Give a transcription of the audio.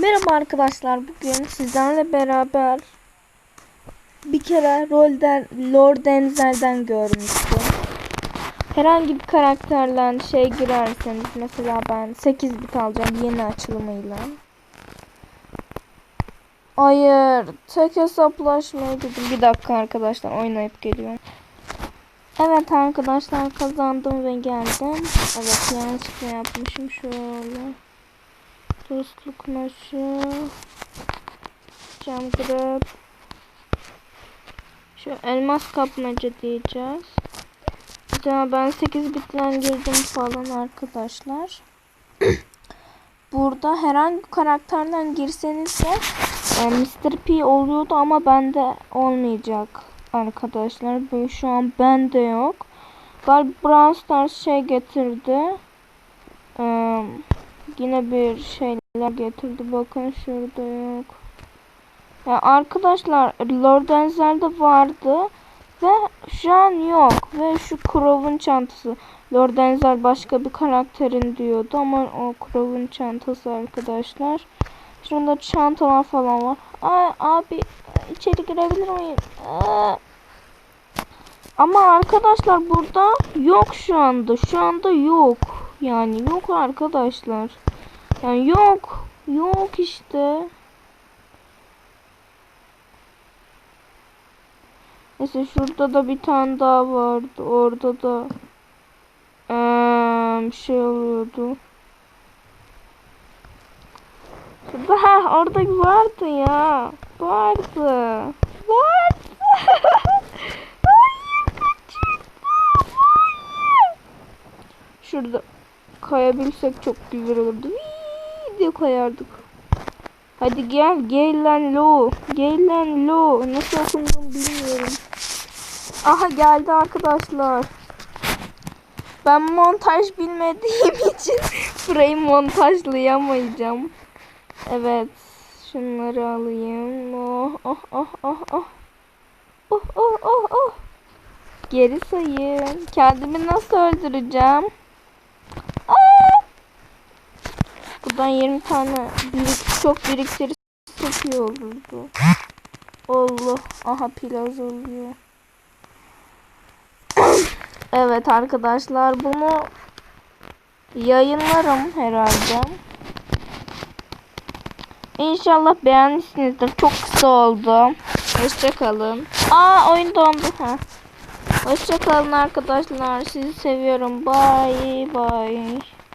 Merhaba arkadaşlar. Bugün sizlerle beraber bir kere rolden Lord Denzel'den görmüştüm. Herhangi bir karakterle şey girerseniz mesela ben 8 bit alacağım yeni açılımıyla. Hayır, tek hesaplaşmayı dedim. Bir dakika arkadaşlar oynayıp geliyorum. Evet arkadaşlar kazandım ve geldim. Evet yanlışlıkla yapmışım şöyle. Dostluk maçı. Cam grab. Şu elmas kapmaca diyeceğiz. Ya ben 8 bitle girdim falan arkadaşlar. Burada herhangi bir karakterden girseniz de e, Mr. P oluyordu ama bende olmayacak arkadaşlar. Bu şu an bende yok. Galiba Brawl Stars şey getirdi. Eee yine bir şeyler getirdi. Bakın şurada yok. Ya arkadaşlar Lord Enzel'de vardı ve şu an yok ve şu Crow'un çantası. Lord Enzel başka bir karakterin diyordu ama o Crow'un çantası arkadaşlar. Şurada çantalar falan var. Ay abi içeri girebilir miyim? Aa. Ama arkadaşlar burada yok şu anda. Şu anda yok. Yani yok arkadaşlar. Yani yok. Yok işte. Neyse şurada da bir tane daha vardı. Orada da eee şey oluyordu. Şurada ha orada vardı ya. Vardı. Vardı. Şurada kayabilsek çok güzel olurdu. Diye kayardık. Hadi gel gel lan lo. Gel lan lo. Nasıl okunduğunu bilmiyorum. Aha geldi arkadaşlar. Ben montaj bilmediğim için burayı montajlayamayacağım. Evet. Şunları alayım. Oh oh oh oh oh. Oh oh oh oh. Geri sayın. Kendimi nasıl öldüreceğim? Aa! Buradan 20 tane birik, çok biriktirirsek iyi olurdu. Allah. Aha pil azalıyor. evet arkadaşlar bunu yayınlarım herhalde. İnşallah beğenmişsinizdir. Çok kısa oldu. Hoşçakalın. Aa oyun dondu. Ha. Hoşçakalın arkadaşlar. Sizi seviyorum. Bye bye.